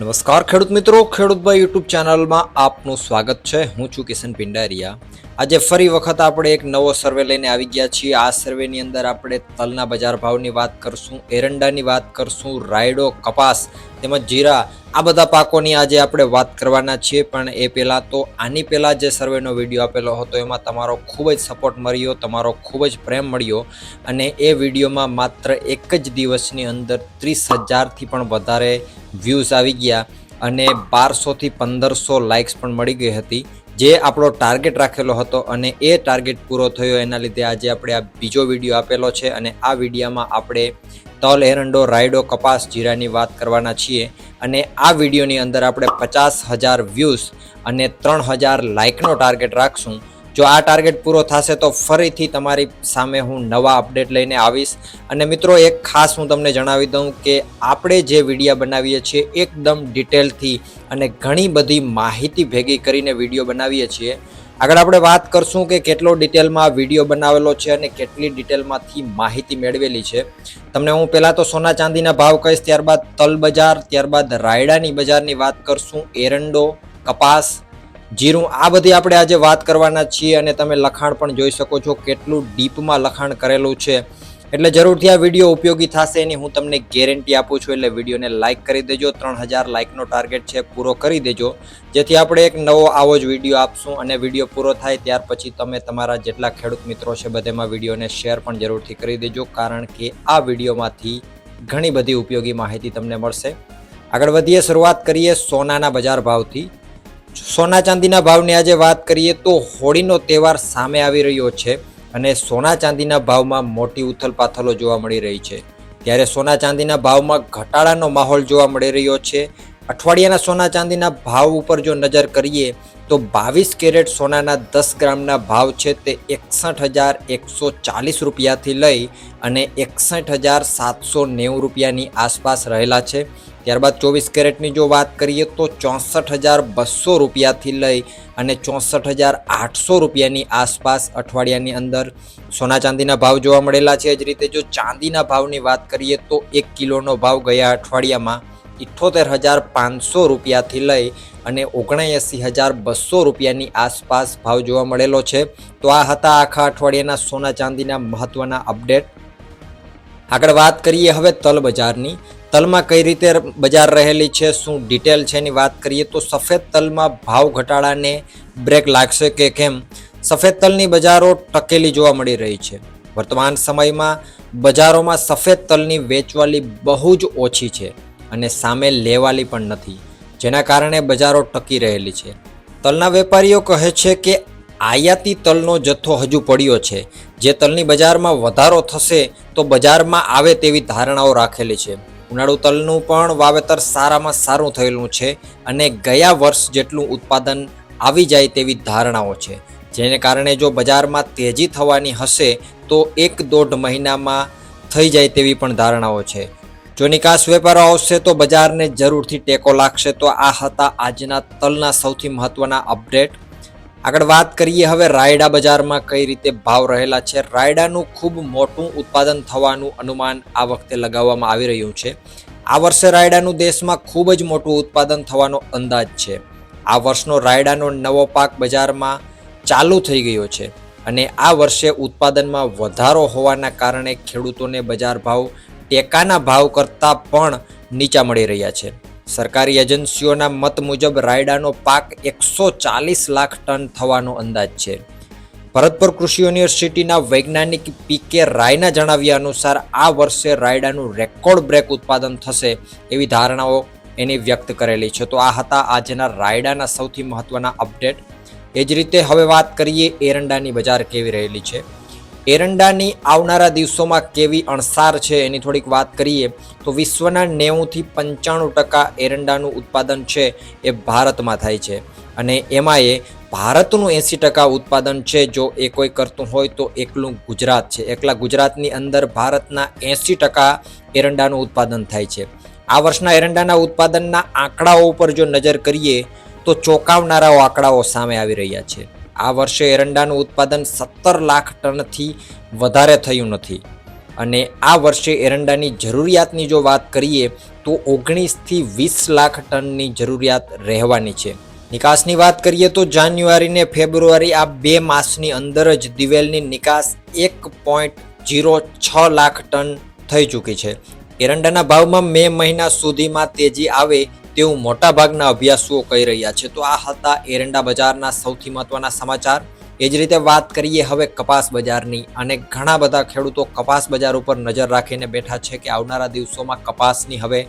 નમસ્કાર ખેડૂત મિત્રો ખેડૂતભાઈ યુટ્યુબ ચેનલમાં આપનું સ્વાગત છે. હું છું કિશન પિંડારિયા. આજે ફરી વખત આપણે એક નવો સર્વે લઈને આવી ગયા છીએ. આ સર્વેની અંદર આપણે તલના બજાર ભાવની વાત કરશું, એરંડાની વાત કરશું, રાયડો, કપાસ તેમજ જીરા, આ બધા પાકોની આજે આપણે વાત કરવાના છીએ. પણ એ પહેલાં તો આની પહેલાં જે સર્વેનો વીડિયો આપેલો હતો, એમાં તમારો ખૂબ જ સપોર્ટ મળ્યો, તમારો ખૂબ જ પ્રેમ મળ્યો અને એ વિડીયોમાં માત્ર એક જ દિવસની અંદર ત્રીસ હજારથી પણ વધારે વ્યૂઝ આવી ગયા અને બારસોથી પંદરસો લાઇક્સ પણ મળી ગઈ હતી. જે આપણો ટાર્ગેટ રાખેલો હતો અને એ ટાર્ગેટ પૂરો થયો, એના લીધે આજે આપણે આ બીજો વીડિયો આપેલો છે અને આ વિડીયામાં આપણે તલ, એરંડો, રાયડો, કપાસ, જીરાની વાત કરવાના છીએ અને આ વિડીયોની અંદર આપણે પચાસ હજાર વ્યૂઝ અને ત્રણ હજાર લાઇકનો ટાર્ગેટ રાખશું. જો આ ટાર્ગેટ પૂરો થશે તો ફરીથી તમારી સામે હું નવા અપડેટ લઈને આવીશ. અને મિત્રો, એક ખાસ હું તમને જણાવી દઉં કે આપણે જે વીડિયો બનાવીએ છીએ એકદમ ડિટેલથી અને ઘણી બધી માહિતી ભેગી કરીને વીડિયો બનાવીએ છીએ. આગળ આપણે વાત કરશું કે કેટલો ડિટેલમાં વીડિયો બનાવેલો છે અને કેટલી ડિટેલમાંથી માહિતી મેળવેલી છે. તમને હું પહેલાં તો સોના ચાંદીના ભાવ કહીશ, ત્યારબાદ તલ બજાર, ત્યારબાદ રાયડાની બજારની વાત કરશું, એરંડો, કપાસ જીરું, આ બધી આપણે આજે વાત કરવાના છીએ અને તમે લખાણ પણ જોઈ શકો છો કેટલું ડીપમાં લખાણ કરેલું છે. એટલે જરૂરથી આ વીડિયો ઉપયોગી થશે એની હું તમને ગેરંટી આપું છું, એટલે વિડીયોને લાઇક કરી દેજો, ત્રણ હજાર લાઇકનો ટાર્ગેટ છે, પૂરો કરી દેજો. જેથી આપણે એક નવો આવો જ વીડિયો આપશું અને વીડિયો પૂરો થાય ત્યાર પછી તમે તમારા જેટલા ખેડૂત મિત્રો છે બધેમાં વિડીયોને શેર પણ જરૂરથી કરી દેજો, કારણ કે આ વિડીયોમાંથી ઘણી બધી ઉપયોગી માહિતી તમને મળશે. આગળ વધીએ, શરૂઆત કરીએ સોનાના બજાર ભાવથી. સોના ચાંદીના ભાવની આજે વાત કરીએ તો હોળીનો તહેવાર સામે આવી રહ્યો છે અને સોના ચાંદીના ભાવમાં મોટી ઉથલપાથલો જોવા મળી રહી છે. ત્યારે સોના ચાંદીના ભાવમાં ઘટાડાનો માહોલ જોવા મળી રહ્યો છે અઠવાડિયાના સોના ચાંદીના ભાવ ઉપર જો નજર કરીએ તો બાવીસ કેરેટ સોનાના દસ ગ્રામના ભાવ છે તે એકસઠ હજાર એકસો ચાલીસ રૂપિયાથી લઈ અને એકસઠ હજાર સાતસો નેવું રૂપિયાની આસપાસ રહેલા છે. ત્યારબાદ ચોવીસ કેરેટની જો વાત કરીએ તો ચોસઠ હજાર બસો રૂપિયાથી લઈ અને ચોસઠ હજાર આઠસો રૂપિયાની આસપાસ અઠવાડિયાની અંદર સોના ચાંદીના ભાવ જોવા મળેલા છે. જ રીતે જો ચાંદીના ભાવની વાત કરીએ તો એક કિલોનો ભાવ ગયા અઠવાડિયામાં ઇઠ્ઠોતેર હજાર પાંચસો રૂપિયાથી લઈ અને ઓગણએંસી હજાર બસો રૂપિયાની આસપાસ ભાવ જોવા મળેલો છે. તો આ હતા આખા અઠવાડિયાના સોના ચાંદીના મહત્ત્વના અપડેટ. આગળ વાત કરીએ હવે તલ બજારની. તલમાં કઈ રીતે બજાર રહેલી છે, શું ડિટેલ છે એની વાત કરીએ તો સફેદ તલમાં ભાવ ઘટાડાને બ્રેક લાગશે કે કેમ? સફેદ તલની બજારો ટકેલી જોવા મળી રહી છે. વર્તમાન સમયમાં બજારોમાં સફેદ તલની વેચવાલી બહુ જ ઓછી છે. અને સામે લેવાલી પણ નથી, જેના કારણે બજારો ટકી રહેલી છે. તલના વેપારીઓ કહે છે કે આયાતી તલનો જથ્થો હજુ પડ્યો છે. જે તલની બજારમાં વધારો થશે તો બજારમાં આવે તેવી ધારણાઓ રાખેલી છે. ઉનાળુ તલનું પણ વાવેતર સારામાં સારું થયેલું છે અને ગયા વર્ષ જેટલું ઉત્પાદન આવી જાય તેવી ધારણાઓ છે. જેને કારણે જો બજારમાં તેજી થવાની હશે તો એક દોઢ મહિનામાં થઈ જાય તેવી પણ ધારણાઓ છે. જો નિકાસ વેપારો આવશે તો બજારને જરૂરથી ટેકો લાગશે. તો આ હતા આજના તલના સૌથી મહત્વના અપડેટ. આગળ વાત કરીએ હવે રાયડા બજારમાં કઈ રીતે ભાવ રહેલા છે. રાયડાનું ખૂબ મોટું ઉત્પાદન થવાનું અનુમાન આ વખતે લગાવવામાં આવી રહ્યું છે. આ વર્ષે રાયડાનું દેશમાં ખૂબ જ મોટું ઉત્પાદન થવાનો અંદાજ છે. આ વર્ષનો રાયડાનો નવો પાક બજારમાં ચાલુ થઈ ગયો છે અને આ વર્ષે ઉત્પાદનમાં વધારો હોવાના કારણે ખેડૂતોને બજાર ભાવ ટેકાના ભાવ કરતાં પણ નીચા મળી રહ્યા છે. સરકારી એજન્સીઓના મત મુજબ રાયડાનો પાક એકસો ચાલીસ લાખ ટન થવાનો અંદાજ છે. ભરતપુર કૃષિ યુનિવર્સિટીના વૈજ્ઞાનિક પી કે રાયના જણાવ્યા અનુસાર આ વર્ષે રાયડાનું રેકોર્ડ બ્રેક ઉત્પાદન થશે એવી ધારણાઓ એની વ્યક્ત કરેલી છે. તો આ હતા આજના રાયડાના સૌથી મહત્વના અપડેટ. એ જ રીતે હવે વાત કરીએ એરંડાની બજાર કેવી રહેલી છે. એરંડાની આવનારા દિવસોમાં કેવી અણસાર છે એની થોડીક વાત કરીએ, તો વિશ્વના નેવુંથી પંચાણું ટકા એરંડાનું ઉત્પાદન છે એ ભારતમાં થાય છે. અને એમાં એ ભારતનું એંસી ટકા ઉત્પાદન છે, જો એ કોઈ કરતું હોય તો એકલું ગુજરાત છે. એકલા ગુજરાતની અંદર ભારતના એંસી ટકા એરંડાનું ઉત્પાદન થાય છે. આ વર્ષના એરંડાના ઉત્પાદનના આંકડાઓ ઉપર જો નજર કરીએ, તો ચોંકાવનારાઓ આંકડાઓ સામે આવી રહ્યા છે. આ વર્ષે એરંડાનું ઉત્પાદન સત્તર લાખ ટનથી વધારે થયું નથી. અને આ વર્ષે એરંડાની જરૂરિયાતની જો વાત કરીએ, તો ઓગણીસથી વીસ લાખ ટનની જરૂરિયાત રહેવાની છે. નિકાસની વાત કરીએ તો જાન્યુઆરી ને ફેબ્રુઆરી આ બે માસની અંદર જ દિવેલની નિકાસ એક પોઈન્ટ જીરો છ લાખ ટન થઈ ચૂકી છે. એરંડાના ભાવમાં મે મહિના સુધીમાં તેજી આવે તેવું મોટાભાગના અભ્યાસુઓ કહી રહ્યા છે. તો આ હતા એરંડા બજારના સૌથી મહત્વના સમાચાર. એ જ રીતે વાત કરીએ હવે કપાસ બજારની. અને ઘણા બધા ખેડૂતો કપાસ બજાર ઉપર નજર રાખીને બેઠા છે કે આવનારા દિવસોમાં કપાસની હવે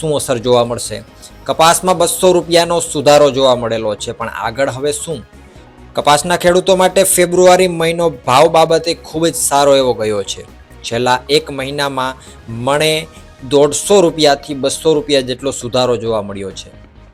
શું અસર જોવા મળશે? કપાસમાં બસો રૂપિયાનો સુધારો જોવા મળેલો છે, પણ આગળ હવે શું? કપાસના ખેડૂતો માટે ફેબ્રુઆરી મહિનો ભાવ બાબતે ખૂબ જ સારો એવો ગયો છે. છેલ્લા એક મહિનામાં મણે દોઢસો રૂપિયાથી બસો રૂપિયા જેટલો સુધારો જોવા મળ્યો છે.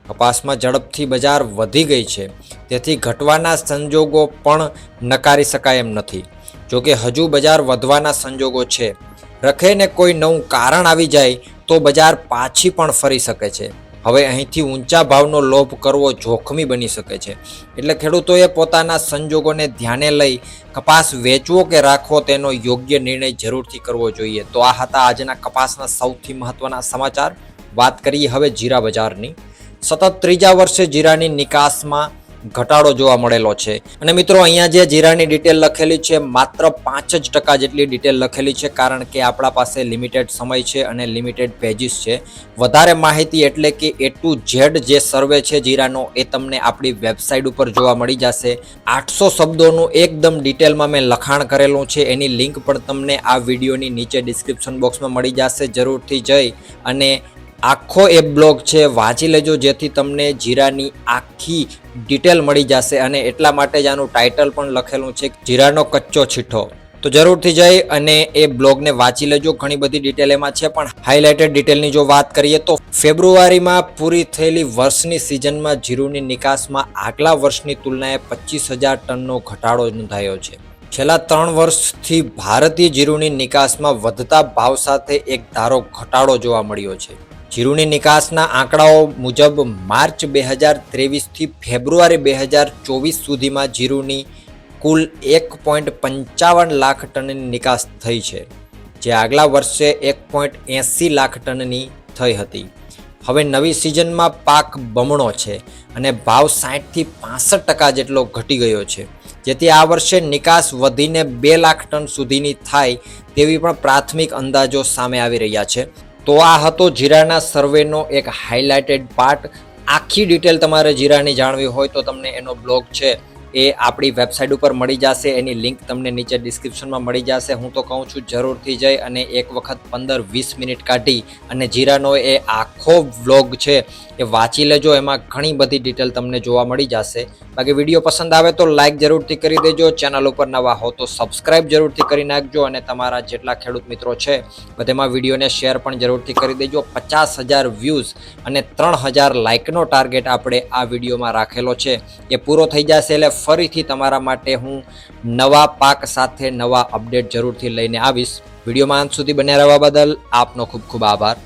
કપાસમાં ઝડપથી બજાર વધી ગઈ છે. તેથી ઘટવાના સંજોગો પણ નકારી શકાય એમ નથી. જોકે હજુ બજાર વધવાના સંજોગો છે. રખેને કોઈ નવું કારણ આવી જાય તો બજાર પાછી પણ ફરી શકે છે. હવે અહીંથી ઊંચા ભાવનો લોભ કરવો જોખમી બની શકે છે. એટલે ખેડૂતોએ પોતાના સંજોગોને ધ્યાને લઈ કપાસ વેચવો કે રાખવો તેનો યોગ્ય નિર્ણય જરૂરથી કરવો જોઈએ. તો આ હતા આજના કપાસના સૌથી મહત્વના સમાચાર. વાત કરીએ હવે જીરા બજારની. સતત ત્રીજા વર્ષે જીરાની નિકાસમાં ઘટાડો જોવા મળેલો છે. અને મિત્રો, અહીંયા જે જીરાની ડિટેલ લખેલી છે, માત્ર પાંચ જ ટકા જેટલી ડિટેલ લખેલી છે, કારણ કે આપણા પાસે લિમિટેડ સમય છે અને લિમિટેડ પેજીસ છે. વધારે માહિતી એટલે કે એ ટુ ઝેડ જે સર્વે છે જીરાનો એ તમને આપણી વેબસાઇટ ઉપર જોવા મળી જશે. આઠસો શબ્દોનું એકદમ ડિટેલમાં મેં લખાણ કરેલું છે. એની લિંક પણ તમને આ વિડીયોની નીચે ડિસ્ક્રિપ્શન બોક્સમાં મળી જશે. જરૂરથી જઈ અને આખો એ બ્લોગ છે, વાંચી લેજો, જેથી તમને જીરાની આખી ડિટેલ મળી જશે અને એટલા માટે જ આનું ટાઇટલ પણ લખેલું છે, જીરાનો કચ્ચો છીઠો. તો જરૂરથી જઈ અને એ બ્લોગને વાંચી લેજો, ઘણી બધી ડિટેલ એમાં છે, પણ હાઇલાઇટેડ ડિટેલની જો વાત કરીએ તો ફેબ્રુઆરીમાં પૂરી થયેલી વર્ષની સિઝનમાં જીરુની નિકાસમાં આગલા વર્ષની તુલનાએ પચીસ હજાર ટનનો ઘટાડો નોંધાયો છે. છેલ્લા ત્રણ વર્ષથી ભારતીય જીરુની નિકાસમાં વધતા ભાવ સાથે એક ધારો ઘટાડો જોવા મળ્યો છે. જીરુની નિકાસના આંકડાઓ મુજબ માર્ચ બે હજાર ત્રેવીસથી ફેબ્રુઆરી બે હજાર ચોવીસ સુધીમાં જીરુની કુલ એક પોઈન્ટ પંચાવન લાખ ટનની નિકાસ થઈ છે, જે આગલા વર્ષે એક પોઈન્ટ એંસી લાખ ટનની થઈ હતી. હવે નવી સિઝનમાં પાક બમણો છે અને ભાવ સાઠથી પાસઠ ટકા જેટલો ઘટી ગયો છે, જેથી આ વર્ષે નિકાસ વધીને બે લાખ ટન સુધીની થાય તેવી પણ પ્રાથમિક અંદાજો સામે આવી રહ્યા છે. તો આ હતો જીરાના સર્વેનો એક હાઇલાઇટેડ પાર્ટ આખી ડિટેલ તમારે જીરાની જાણવી હોય તો તમને એનો બ્લોગ છે એ આપણી વેબસાઇટ ઉપર મળી જશે, એની લિંક તમને નીચે ડિસ્ક્રિપ્શનમાં મળી જશે. હું તો કહું છું, જરૂરથી જઈ અને એક વખત પંદર વીસ મિનિટ કાઢી અને જીરાનો એ આખો વ્લોગ છે એ વાંચી લેજો, એમાં ઘણી બધી ડિટેલ તમને જોવા મળી જશે. બાકી વીડિયો પસંદ આવે તો લાઇક જરૂરથી કરી દેજો ચેનલ ઉપર નવા હો તો સબસ્ક્રાઇબ જરૂરથી કરી નાખજો અને તમારા જેટલા ખેડૂત મિત્રો છે, બધેમાં વિડીયોને શેર પણ જરૂરથી કરી દેજો. પચાસ હજાર વ્યૂઝ અને ત્રણ હજાર લાઇકનો ટાર્ગેટ આપણે આ વિડીયોમાં રાખેલો છે. એ પૂરો થઈ જશે એટલે ફરીથી તમારા માટે હું નવા પાક સાથે નવા અપડેટ જરૂરથી લઈને આવીશ. વિડીયોમાં અંત સુધી બન્યા રહેવા બદલ આપનો ખૂબ ખૂબ આભાર.